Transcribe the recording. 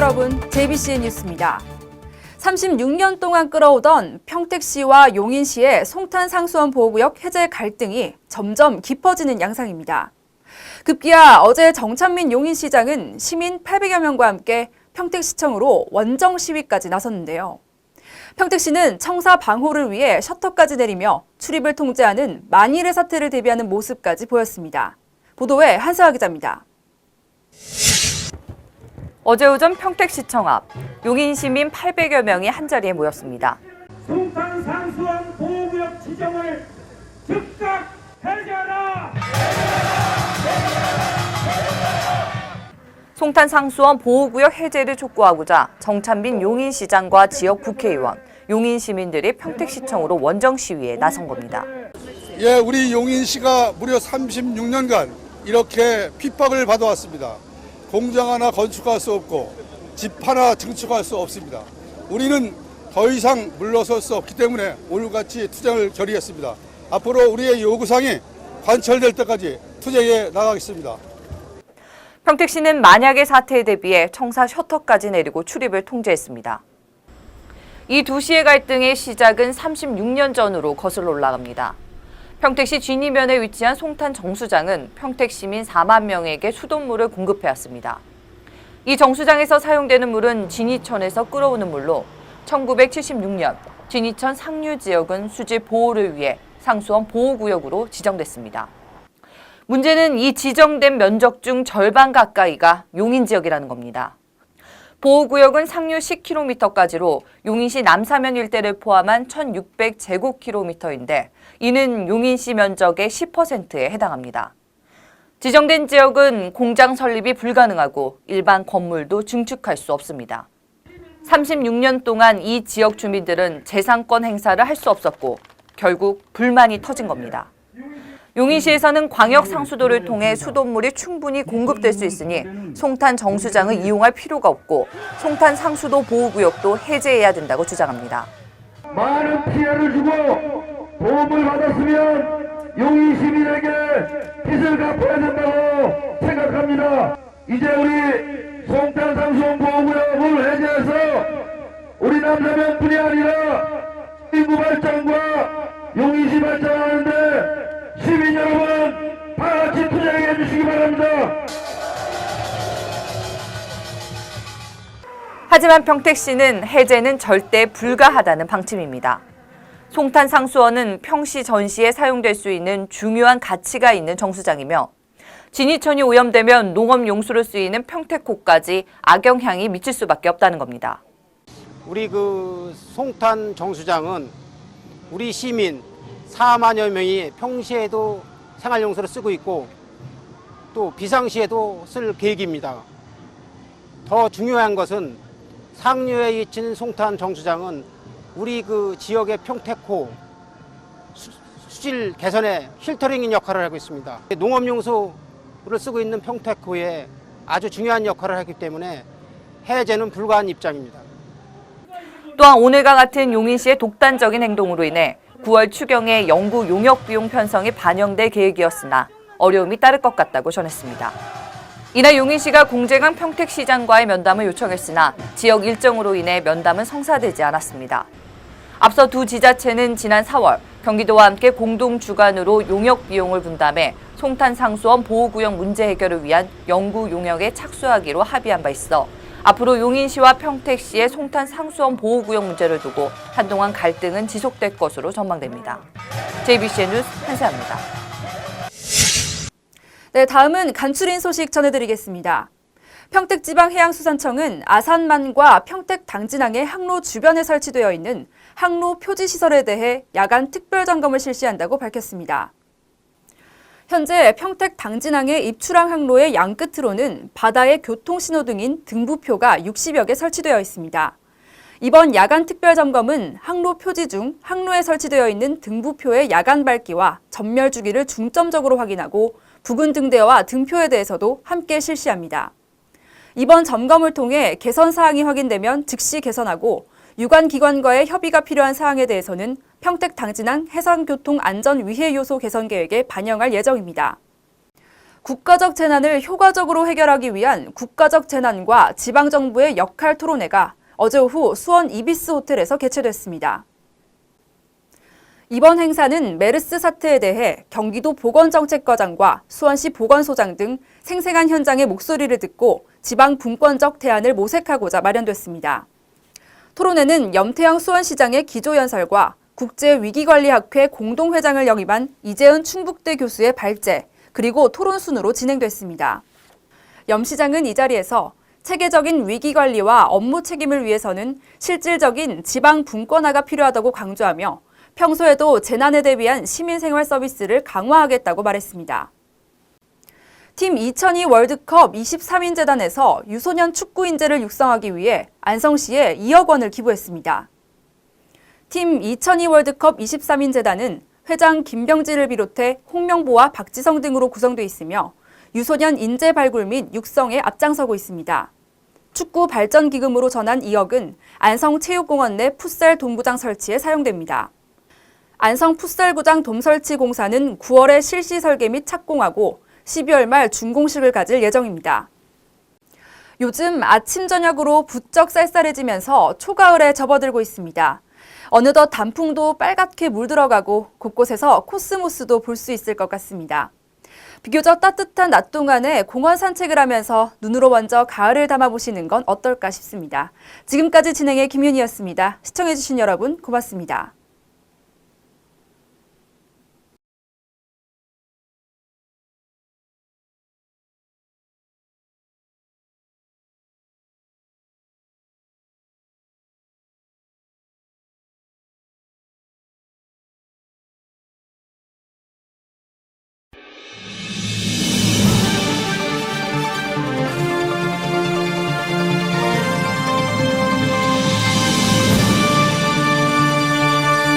여러분, JBC의 뉴스입니다. 36년 동안 끌어오던 평택시와 용인시의 송탄 상수원 보호구역 해제 갈등이 점점 깊어지는 양상입니다. 급기야 어제 정찬민 용인시장은 시민 800여 명과 함께 평택시청으로 원정 시위까지 나섰는데요. 평택시는 청사 방호를 위해 셔터까지 내리며 출입을 통제하는 만일의 사태를 대비하는 모습까지 보였습니다. 보도에 한세화 기자입니다. 어제 오전 평택시청 앞 용인 시민 800여 명이 한자리에 모였습니다. 송탄 상수원 보호구역 지정을 즉각 해제하라! 송탄 상수원 보호구역 해제를 촉구하고자 정찬빈 용인시장과 지역 국회의원, 용인 시민들이 평택시청으로 원정 시위에 나선 겁니다. 예, 우리 용인시가 무려 36년간 이렇게 핍박을 받아왔습니다. 공장 하나 건축할 수 없고 집 하나 증축할 수 없습니다. 우리는 더 이상 물러설 수 없기 때문에 오늘같이 투쟁을 결의했습니다. 앞으로 우리의 요구사항이 관철될 때까지 투쟁에 나가겠습니다. 평택시는 만약의 사태에 대비해 청사 셔터까지 내리고 출입을 통제했습니다. 이 두 시의 갈등의 시작은 36년 전으로 거슬러 올라갑니다. 평택시 진이면에 위치한 송탄 정수장은 평택 시민 4만 명에게 수돗물을 공급해 왔습니다. 이 정수장에서 사용되는 물은 진이천에서 끌어오는 물로 1976년 진이천 상류 지역은 수질 보호를 위해 상수원 보호구역으로 지정됐습니다. 문제는 이 지정된 면적 중 절반 가까이가 용인 지역이라는 겁니다. 보호구역은 상류 10km까지로 용인시 남사면 일대를 포함한 1600제곱킬로미터인데 이는 용인시 면적의 10%에 해당합니다. 지정된 지역은 공장 설립이 불가능하고 일반 건물도 증축할 수 없습니다. 36년 동안 이 지역 주민들은 재산권 행사를 할 수 없었고 결국 불만이 터진 겁니다. 용인시에서는 광역 상수도를 통해 수돗물이 충분히 공급될 수 있으니 송탄 정수장을 이용할 필요가 없고 송탄 상수도 보호구역도 해제해야 된다고 주장합니다. 많은 피해를 주고 도움을 받았으면 용인 시민에게 빚을 갚아야 된다고 생각합니다. 이제 우리 송탄 상수원 보호구역을 해제해서 우리 남사면뿐이 아니라 인구 발전과 용인시 발전하는데 시민 여러분 다 같이 투쟁해 주시기 바랍니다. 하지만 평택시는 해제는 절대 불가하다는 방침입니다. 송탄 상수원은 평시 전시에 사용될 수 있는 중요한 가치가 있는 정수장이며 진이천이 오염되면 농업 용수로 쓰이는 평택호까지 악영향이 미칠 수밖에 없다는 겁니다. 우리 그 송탄 정수장은 우리 시민 4만여 명이 평시에도 생활용수로 쓰고 있고 또 비상시에도 쓸 계획입니다. 더 중요한 것은 상류에 위치한 송탄 정수장은 우리 그 지역의 평택호 수- 수질 개선에 필터링인 역할을 하고 있습니다. 농업용수를 쓰고 있는 평택호에 아주 중요한 역할을 하기 때문에 해제는 불가한 입장입니다. 또한 오늘과 같은 용인시의 독단적인 행동으로 인해 9월 추경에 연구 용역 비용 편성이 반영될 계획이었으나 어려움이 따를 것 같다고 전했습니다. 이날 용인시가 공재강 평택시장과의 면담을 요청했으나 지역 일정으로 인해 면담은 성사되지 않았습니다. 앞서 두 지자체는 지난 4월 경기도와 함께 공동 주관으로 용역 비용을 분담해 송탄 상수원 보호구역 문제 해결을 위한 연구 용역에 착수하기로 합의한 바 있어 앞으로 용인시와 평택시의 송탄 상수원 보호구역 문제를 두고 한동안 갈등은 지속될 것으로 전망됩니다. JBC의 뉴스 한세아입니다. 네, 다음은 간추린 소식 전해드리겠습니다. 평택지방해양수산청은 아산만과 평택 당진항의 항로 주변에 설치되어 있는 항로 표지 시설에 대해 야간 특별 점검을 실시한다고 밝혔습니다. 현재 평택 당진항의 입출항 항로의 양 끝으로는 바다의 교통신호등인 등부표가 60여 개 설치되어 있습니다. 이번 야간 특별 점검은 항로 표지 중 항로에 설치되어 있는 등부표의 야간 밝기와 전멸 주기를 중점적으로 확인하고 부근 등대와 등표에 대해서도 함께 실시합니다. 이번 점검을 통해 개선 사항이 확인되면 즉시 개선하고 유관 기관과의 협의가 필요한 사항에 대해서는 평택 당진항 해상교통 안전 위해 요소 개선 계획에 반영할 예정입니다. 국가적 재난을 효과적으로 해결하기 위한 국가적 재난과 지방정부의 역할 토론회가 어제 오후 수원 이비스 호텔에서 개최됐습니다. 이번 행사는 메르스 사태에 대해 경기도 보건정책과장과 수원시 보건소장 등 생생한 현장의 목소리를 듣고 지방 분권적 대안을 모색하고자 마련됐습니다. 토론회는 염태영 수원시장의 기조연설과 국제위기관리학회 공동회장을 역임한 이재은 충북대 교수의 발제, 그리고 토론 순으로 진행됐습니다. 염 시장은 이 자리에서 체계적인 위기 관리와 업무 책임을 위해서는 실질적인 지방 분권화가 필요하다고 강조하며 평소에도 재난에 대비한 시민생활 서비스를 강화하겠다고 말했습니다. 팀 2002 월드컵 23인 재단에서 유소년 축구 인재를 육성하기 위해 안성시에 2억 원을 기부했습니다. 팀 2002 월드컵 23인 재단은 회장 김병지를 비롯해 홍명보와 박지성 등으로 구성돼 있으며 유소년 인재 발굴 및 육성에 앞장서고 있습니다. 축구 발전 기금으로 전한 2억은 안성 체육공원 내 풋살 동구장 설치에 사용됩니다. 안성 풋살구장 돔설치 공사는 9월에 실시 설계 및 착공하고 12월 말 준공식을 가질 예정입니다. 요즘 아침 저녁으로 부쩍 쌀쌀해지면서 초가을에 접어들고 있습니다. 어느덧 단풍도 빨갛게 물들어가고 곳곳에서 코스모스도 볼 수 있을 것 같습니다. 비교적 따뜻한 낮 동안에 공원 산책을 하면서 눈으로 먼저 가을을 담아보시는 건 어떨까 싶습니다. 지금까지 진행의 김윤희였습니다. 시청해주신 여러분 고맙습니다.